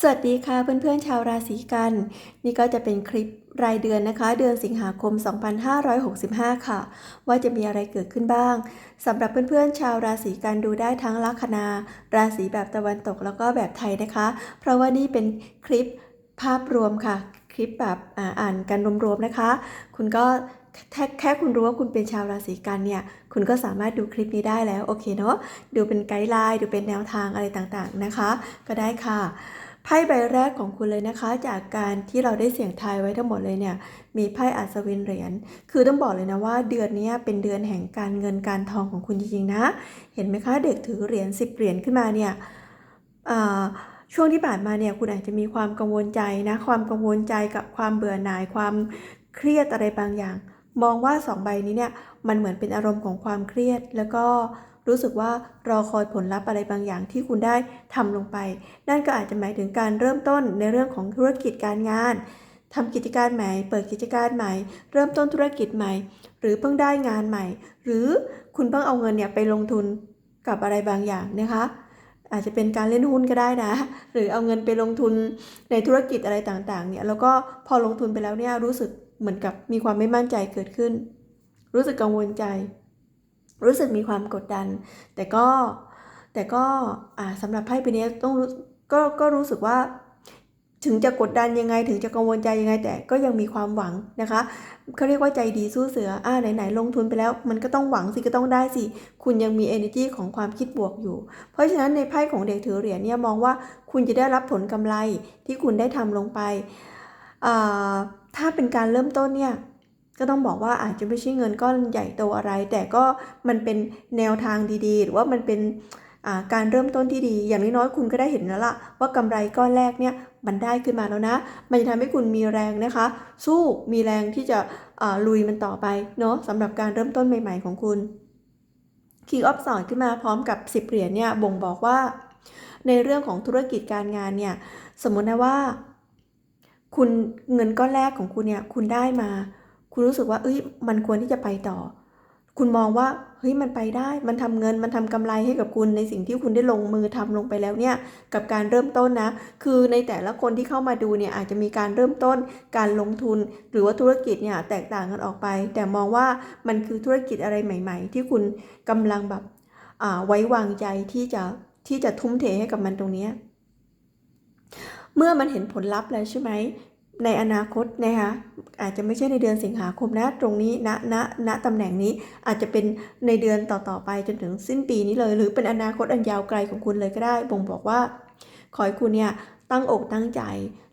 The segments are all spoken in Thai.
สวัสดีค่ะเพื่อนๆชาวราศีกัน นี่ก็จะเป็นคลิปรายเดือนนะคะ เดือนสิงหาคม 2565 ค่ะ ว่าจะมีอะไรเกิดขึ้นบ้างสำหรับเพื่อนๆชาวราศีกันดูได้ทั้งลัคนา ราศีแบบตะวันตกแล้วก็แบบไทยนะคะ เพราะว่านี่เป็นคลิปภาพรวมค่ะ คลิปแบบอ่าอานกันรวมๆนะคะ คุณก็แค่แค่คุณรู้ว่าคุณเป็นชาวราศีกันเนี่ย คุณก็สามารถดูคลิปนี้ได้แล้วโอเคเนาะดูเป็นไกด์ไลน์ดูเป็นแนวทางอะไรต่างๆนะคะ ก็ได้ค่ะ ไพ่ใบแรกของคุณเลยนะคะ จากการที่เราได้เสี่ยงทายไว้ทั้งหมดเลยเนี่ย มีไพ่อัศวินเหรียญ คือต้องบอกเลยนะว่าเดือนนี้เป็นเดือนแห่งการเงินการทองของคุณจริงๆนะ เห็นไหมคะเด็กถือเหรียญ10เหรียญขึ้นมาเนี่ยช่วงที่ผ่านมาเนี่ยคุณอาจจะมีความกังวลใจนะ ความกังวลใจกับความเบื่อหน่ายความเครียดอะไรบางอย่าง มองว่าสองใบนี้เนี่ยมันเหมือนเป็นอารมณ์ของความเครียดแล้วก็ รู้สึกว่ารอคอยผลลัพธ์อะไรบางอย่างที่คุณได้ทำลงไป นั่นก็อาจจะหมายถึงการเริ่มต้นในเรื่องของธุรกิจการงานทำกิจการใหม่ เปิดกิจการใหม่ เริ่มต้นธุรกิจใหม่ หรือเพิ่งได้งานใหม่ หรือคุณเพิ่งเอาเงินเนี่ยไปลงทุนกับอะไรบางอย่างนะคะ อาจจะเป็นการเล่นหุ้นก็ได้นะ หรือเอาเงินไปลงทุนในธุรกิจอะไรต่างๆ เนี่ย แล้วก็พอลงทุนไปแล้วเนี่ยรู้สึกเหมือนกับมีความไม่มั่นใจเกิดขึ้น รู้สึกกังวลใจ รู้สึกมีความกดดัน แต่ก็แต่ก็สำหรับไพ่ใบนี้ต้องรู้ก็ก็รู้สึกว่าถึงจะกดดันยังไงถึงจะกังวลใจยังไง แต่ก็ยังมีความหวังนะคะเขาเรียกว่าใจดีสู้เสืออ่าไหนๆลงทุนไปแล้ว มันก็ต้องหวังสิก็ต้องได้สิ คุณยังมี energy ของความคิดบวกอยู่ เพราะฉะนั้นในไพ่ของเด็กถือเหรียญเนี่ยมองว่าคุณจะได้รับผลกำไรที่คุณได้ทำลงไป ถ้าเป็นการเริ่มต้นเนี่ย ก็ต้องบอกว่าอาจจะไม่ใช่เงินก้อนใหญ่โตอะไร แต่ก็มันเป็นแนวทางดีๆ หรือว่ามันเป็นการเริ่มต้นที่ดี อย่างน้อยๆคุณก็ได้เห็นแล้วล่ะว่ากำไรก้อนแรกเนี่ยมันได้ขึ้นมาแล้วนะ มันจะทำให้คุณมีแรงนะคะ สู้มีแรงที่จะลุยมันต่อไปเนาะสำหรับการเริ่มต้นใหม่ ๆ ของคุณ King of s w o r d ขึ้นมาพร้อมกับ 10 เหรียญเนี่ยบ่งบอกว่า ในเรื่องของธุรกิจการงานเนี่ยสมมตินะว่า คุณเงินก้อนแรกของคุณเนี่ยคุณได้มา คุณรู้สึกว่าเอ้ยมันควรที่จะไปต่อ คุณมองว่าเฮ้ยมันไปได้ มันทำเงินมันทำกำไรให้กับคุณในสิ่งที่คุณได้ลงมือทำลงไปแล้วเนี่ยกับการเริ่มต้นนะ คือในแต่ละคนที่เข้ามาดูเนี่ยอาจจะมีการเริ่มต้นการลงทุน หรือว่าธุรกิจเนี่ยแตกต่างกันออกไป แต่มองว่ามันคือธุรกิจอะไรใหม่ ๆ ที่คุณกำลังแบบอ่าไว้วางใจที่จะที่จะทุ่มเทให้กับมันตรงเนี้ยเมื่อมันเห็นผลลัพธ์แล้วใช่ไหม ในอนาคตนะคะอาจจะไม่ใช่ในเดือนสิงหาคมนะ ตรงนี้ณณณตำแหน่งนี้อาจจะเป็นในเดือนต่อๆไปจนถึงสิ้นปีนี้เลย หรือเป็นอนาคตอันยาวไกลของคุณเลยก็ได้บ่งบอกว่า ขอให้คุณเนี่ยตั้งอกตั้งใจ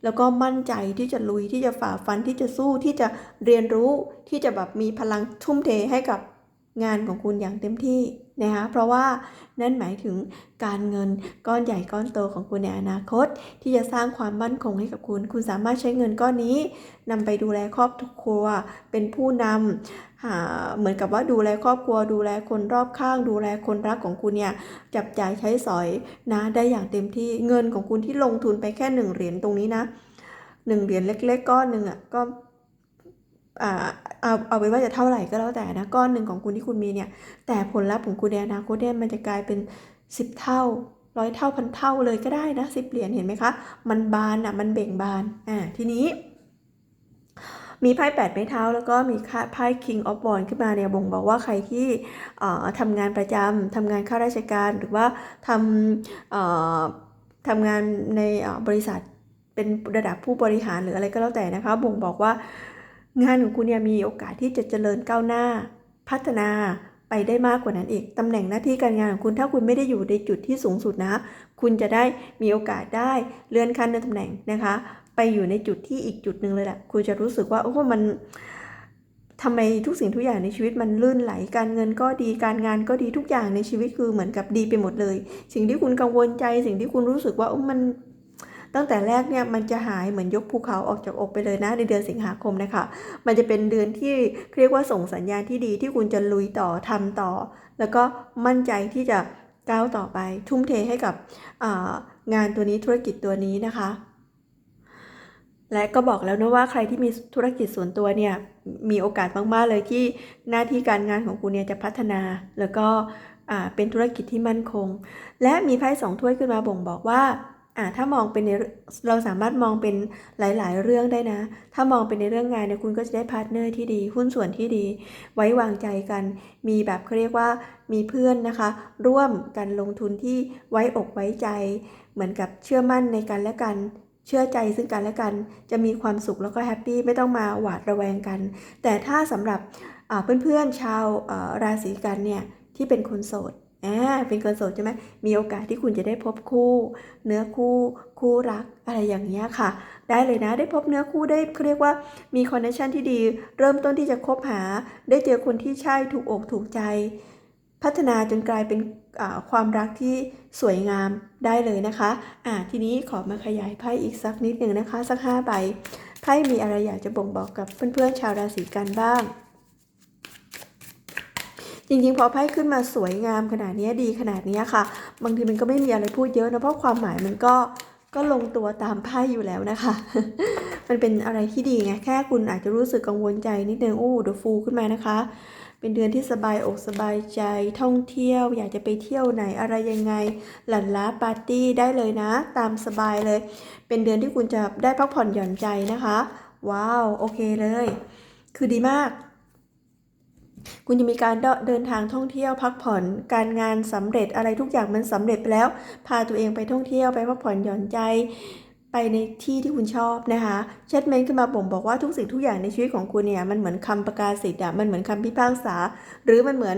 แล้วก็มั่นใจที่จะลุยที่จะฝ่าฟันที่จะสู้ที่จะเรียนรู้ที่จะแบบมีพลังทุ่มเทให้กับงานของคุณอย่างเต็มที่ นะคะเพราะว่านั่นหมายถึงการเงินก้อนใหญ่ก้อนโตของคุณในอนาคต ที่จะสร้างความมั่นคงให้กับคุณ คุณสามารถใช้เงินก้อนนี้นำไปดูแลครอบครัว เป็นผู้นำหาเหมือนกับว่าดูแลครอบครัว ดูแลคนรอบข้าง ดูแลคนรักของคุณเนี่ยจับจ่ายใช้สอยนะได้อย่างเต็มที่เงินของคุณที่ลงทุนไปแค่หนึ่งเหรียญตรงนี้นะหนึ่งเหรียญเล็ก ๆ ก้อนหนึ่งอะก็ เอาเอาไปนว่าจะเท่าไหร่ก็แล้วแต่นะก้อนหนึ่งของคุณที่คุณมีเนี่ย แต่ผลลัพธ์ของคุณในอนาคตเนี่ยมันจะกลายเป็นสิบเท่าร้อยเท่าพันเท่าเลยก็ได้นะสิบเหรียญเห็นไหมคะ มันบานอะมันเบ่งบานอ่าทีนี้ มีไพ่แปดไม้เท้า แล้วก็มีไพ่ King of w a n d ขึ้นมาเนี่ยบ่งบอกว่าใครที่เอ่อทำงานประจำทำงานข้าราชการหรือว่าทำเอ่อทำงานในบริษัทเป็นระดับผู้บริหารหรืออะไรก็แล้วแต่นะคะ บ่งบอกว่า งานของคุณเนี่ยมีโอกาสที่จะเจริญก้าวหน้า พัฒนาไปได้มากกว่านั้นอีก ตำแหน่งหน้าที่การงานของคุณถ้าคุณไม่ได้อยู่ในจุดที่สูงสุดนะ คุณจะได้มีโอกาสได้เลื่อนขั้นในตำแหน่งนะคะ ไปอยู่ในจุดที่อีกจุดหนึ่งเลยแหละ คุณจะรู้สึกว่าโอ้มันทำไมทุกสิ่งทุกอย่างในชีวิตมันลื่นไหล การเงินก็ดี การงานก็ดีทุกอย่างในชีวิตคือเหมือนกับดีไปหมดเลย สิ่งที่คุณกังวลใจ สิ่งที่คุณรู้สึกว่าโอ้มัน ตั้งแต่แรกเนี่ยมันจะหายเหมือนยกภูเขาออกจากอกไปเลยนะในเดือนสิงหาคมนะคะ มันจะเป็นเดือนที่เรียกว่าส่งสัญญาณที่ดีที่คุณจะลุยต่อทำต่อ แล้วก็มั่นใจที่จะก้าวต่อไป ทุ่มเทให้กับงานตัวนี้ธุรกิจตัวนี้นะคะ และก็บอกแล้วนะว่าใครที่มีธุรกิจส่วนตัวเนี่ยมีโอกาสมากๆเลยที่หน้าที่การงานของคุณเนี่ยจะพัฒนา แล้วก็เป็นธุรกิจที่มั่นคง และมีไพ่สองถ้วยขึ้นมาบ่งบอกว่า อ่าถ้ามองเป็นในเราสามารถมองเป็นหลาย ๆ เรื่องได้นะ ถ้ามองเป็นในเรื่องงานเนี่ยคุณก็จะได้พาร์ทเนอร์ที่ดี หุ้นส่วนที่ดี ไว้วางใจกัน มีแบบเขาเรียกว่ามีเพื่อนนะคะ ร่วมกันลงทุนที่ไว้อกไว้ใจ เหมือนกับเชื่อมั่นในกันและกันเชื่อใจซึ่งกันและกัน จะมีความสุขแล้วก็แฮปปี้ไม่ต้องมาหวาดระแวงกัน แต่ถ้าสำหรับอ่าเพื่อนๆชาวราศีกันเนี่ยที่เป็นคนโสด อ่าเป็นคนโสดใช่ไหมมีโอกาสที่คุณจะได้พบคู่ เนื้อคู่คู่รักอะไรอย่างเงี้ยค่ะ ได้เลยนะได้พบเนื้อคู่ได้เขาเรียกว่ามีคอนเนคชันที่ดี เริ่มต้นที่จะคบหา ได้เจอคนที่ใช่ถูกอกถูกใจ พัฒนาจนกลายเป็นความรักที่สวยงามได้เลยนะคะอ่าทีนี้ขอมาขยายไพ่อีกสักนิดหนึ่งนะคะ สักห้าใบไพ่มีอะไรอยากจะบ่งบอกกับเพื่อนๆชาวราศีกันบ้าง จริงๆ พอไพ่ขึ้นมาสวยงามขนาดนี้ดีขนาดนี้ค่ะ บางทีมันก็ไม่มีอะไรพูดเยอะนะเพราะความหมายมันก็ก็ลงตัวตามไพ่อยู่แล้วนะคะ มันเป็นอะไรที่ดีไงแค่คุณอาจจะรู้สึกกังวลใจนิดนึงโอ้เดฟูขึ้นมานะคะ เป็นเดือนที่สบายอกสบายใจท่องเที่ยว อยากจะไปเที่ยวไหนอะไรยังไง หลั่นล้าปาร์ตี้ได้เลยนะ ตามสบายเลย เป็นเดือนที่คุณจะได้พักผ่อนหย่อนใจนะคะ ว้าว โอเคเลย คือดีมาก คุณจะมีการเดินทางท่องเที่ยวพักผ่อน การงานสำเร็จอะไรทุกอย่างมันสำเร็จไปแล้ว พาตัวเองไปท่องเที่ยวไปพักผ่อนหย่อนใจไปในที่ที่คุณชอบนะคะเชตเมนขึ้นมาบ่งบอกว่าทุกสิ่งทุกอย่างในชีวิตของคุณเนี่ยมันเหมือนคำประกาศสิทธิ์อะมันเหมือนคำพิพากษา หรือมันเหมือน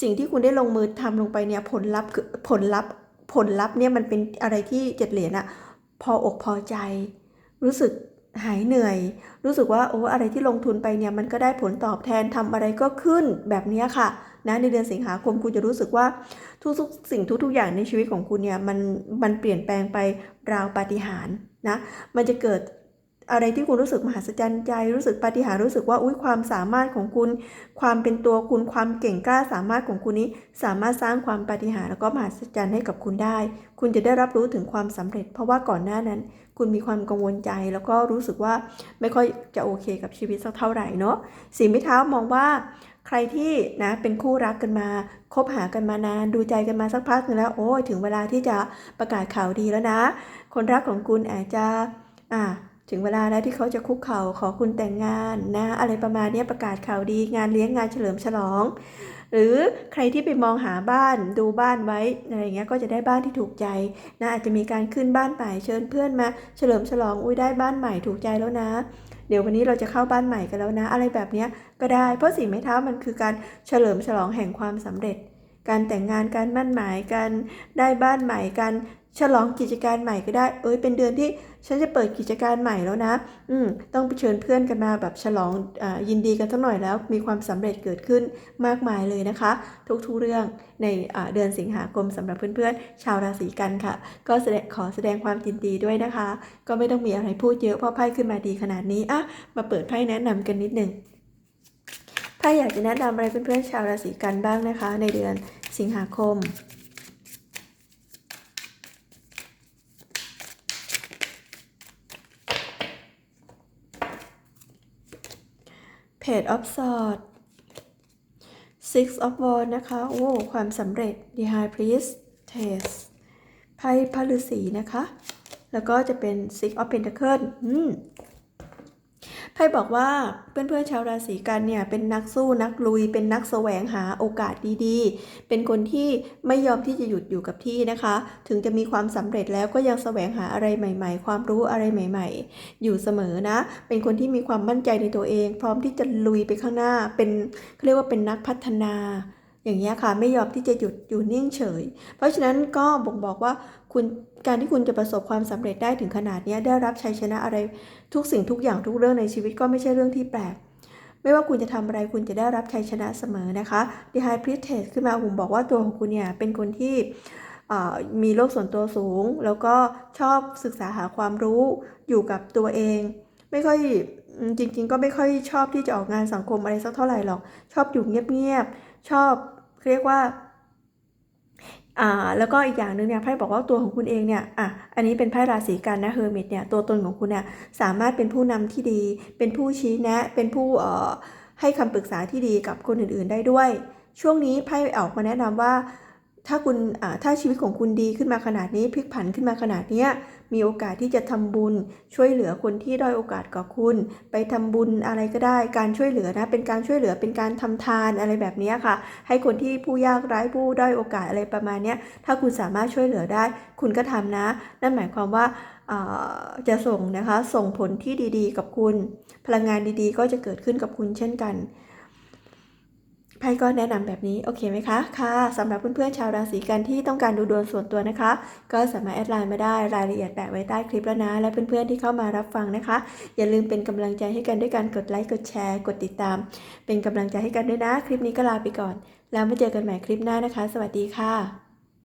สิ่งที่คุณได้ลงมือทำลงไปเนี่ยผลลัพธ์คือผลลัพธ์ผลลัพธ์เนี่ยมันเป็นอะไรที่เจ็ดเหรียญอะพออกพอใจ รู้สึก หายเหนื่อย รู้สึกว่าโอ้อะไรที่ลงทุนไปเนี่ยมันก็ได้ผลตอบแทนทำอะไรก็ขึ้นแบบนี้ค่ะนะในเดือนสิงหาคมคุณจะรู้สึกว่าทุกๆสิ่งทุกๆอย่างในชีวิตของคุณเนี่ยมันมันเปลี่ยนแปลงไปราวปาฏิหาริย์นะมันจะเกิด อะไรที่คุณรู้สึกมหัศจรรย์ใจ รู้สึกปาฏิหาริย์รู้สึกว่าอุ้ยความสามารถของคุณ ความเป็นตัวคุณความเก่งกล้าสามารถของคุณนี้ สามารถสร้างความปาฏิหาริย์แล้วก็มหัศจรรย์ให้กับคุณได้ คุณจะได้รับรู้ถึงความสำเร็จ เพราะว่าก่อนหน้านั้น คุณมีความกังวลใจ แล้วก็รู้สึกว่าไม่ค่อยจะโอเคกับชีวิตสักเท่าไหร่เนาะสีไม้เท้ามองว่าใครที่นะเป็นคู่รักกันมาคบหากันมานานดูใจกันมาสักพักหนึงแล้ว โอ้ยถึงเวลาที่จะประกาศข่าวดีแล้วนะ คนรักของคุณอาจจะอ่า ถึงเวลาแล้วที่เขาจะคุกเข่าขอคุณแต่งงานนะอะไรประมาณนี้ประกาศข่าวดีงานเลี้ยงงานเฉลิมฉลอง หรือใครที่ไปมองหาบ้านดูบ้านไว้อะไรอย่างเงี้ยก็จะได้บ้านที่ถูกใจนะอาจจะมีการขึ้นบ้านใหม่เชิญเพื่อนมาเฉลิมฉลองอุ้ยได้บ้านใหม่ถูกใจแล้วนะ เดี๋ยววันนี้เราจะเข้าบ้านใหม่กันแล้วนะ อะไรแบบนี้ก็ได้เพราะสีไม้เท้ามันคือการเฉลิมฉลองแห่งความสำเร็จ การแต่งงานการมั่นหมายการได้บ้านใหม่การฉลองกิจการใหม่ก็ได้ เอ้ย เป็นเดือนที่ฉันจะเปิดกิจการใหม่แล้วนะ อืม ต้องไปเชิญเพื่อนกันมาแบบฉลองอยินดีกันสักหน่อยแล้ว มีความสำเร็จเกิดขึ้นมากมายเลยนะคะ ทุกๆเรื่องในเดือนสิงหาคมสำหรับเพื่อนๆ ชาวราศีกันค่ะ ก็แสดงขอแสดงความยินดีด้วยนะคะ ก็ไม่ต้องมีอะไรพูดเยอะเพราะไพ่ขึ้นมาดีขนาดนี้อะมาเปิดไพ่แนะนำกันนิดหนึ่งไพ่อยากจะแนะนำอะไรเพื่อนๆชาวราศีกันบ้างนะคะ ในเดือน สิงหาคม Page of Swords Six of Wands นะคะ โอ้ ความสำเร็จ The High Priestess ไพ่พระฤาษีนะคะ แล้วก็จะเป็น Six of Pentacles อืม ไพ่บอกว่าเพื่อนๆชาวราศีกันเนี่ยเป็นนักสู้นักลุย เป็นนักแสวงหาโอกาสดีๆ เป็นคนที่ไม่ยอมที่จะหยุดอยู่กับที่นะคะ ถึงจะมีความสำเร็จแล้วก็ยังแสวงหาอะไรใหม่ ๆ ความรู้อะไรใหม่ ๆ อยู่เสมอนะ เป็นคนที่มีความมั่นใจในตัวเอง พร้อมที่จะลุยไปข้างหน้า เป็นเขาเรียกว่าเป็นนักพัฒนาอย่างนี้ยค่ะไม่ยอมที่จะหยุดอยู่นิ่งเฉย เพราะฉะนั้นก็บ่งบอกว่า คุณการที่คุณจะประสบความสำเร็จได้ถึงขนาดนี้ได้รับชัยชนะอะไรทุกสิ่งทุกอย่างทุกเรื่องในชีวิตก็ไม่ใช่เรื่องที่แปลก ไม่ว่าคุณจะทำอะไรคุณจะได้รับชัยชนะเสมอนะคะ The High p r i e s t ขึ้นมาผมบอกว่าตัวของคุณเนี่ยเป็นคนที่มีโลกส่วนตัวสูง แล้วก็ชอบศึกษาหาความรู้อยู่กับตัวเอง ไม่ค่อยจริง ๆ ก็ไม่ค่อยชอบที่จะออกงานสังคมอะไรสักเท่าไหร่หรอก ชอบอยู่เงียบๆชอบเรียกว่า อ่าแล้วก็อีกอย่างหนึ่งเนี่ยไพ่บอกว่าตัวของคุณเองเนี่ยอะอันนี้เป็นไพ่ราศีกันนะเฮอร์มิตเนี่ยตัวตนของคุณเนี่ยสามารถเป็นผู้นำที่ดี เป็นผู้ชี้แนะ เป็นผู้เอ่อให้คำปรึกษาที่ดีกับคนอื่นๆได้ด้วย ช่วงนี้ไพ่ออกมาแนะนำว่า ถ้าคุณถ้าชีวิตของคุณดีขึ้นมาขนาดนี้พลิกผันขึ้นมาขนาดนี้มีโอกาสที่จะทำบุญช่วยเหลือคนที่ด้อยโอกาสกว่าคุณ ไปทำบุญอะไรก็ได้ การช่วยเหลือนะเป็นการช่วยเหลือเป็นการทำทานอะไรแบบนี้ค่ะ ให้คนที่ผู้ยากไร้ผู้ด้อยโอกาสอะไรประมาณนี้ถ้าคุณสามารถช่วยเหลือได้ คุณก็ทำนะ นั่นหมายความว่าจะส่งนะคะส่งผลที่ดีๆ กับคุณ พลังงานดีๆ ก็จะเกิดขึ้นกับคุณเช่นกัน ไพ่ก็แนะนำแบบนี้ โอเคไหมคะ ค่ะสำหรับเพื่อนๆชาวราศีกันที่ต้องการดูดวงส่วนตัวนะคะ ก็สามารถแอดไลน์มาได้รายละเอียดแปะไว้ใต้คลิปแล้วนะ และเพื่อนๆที่เข้ามารับฟังนะคะ อย่าลืมเป็นกำลังใจให้กันด้วยการกดไลค์กดแชร์ กดติดตาม เป็นกำลังใจให้กันด้วยนะ คลิปนี้ก็ลาไปก่อน แล้วมาเจอกันใหม่คลิปหน้านะคะ สวัสดีค่ะ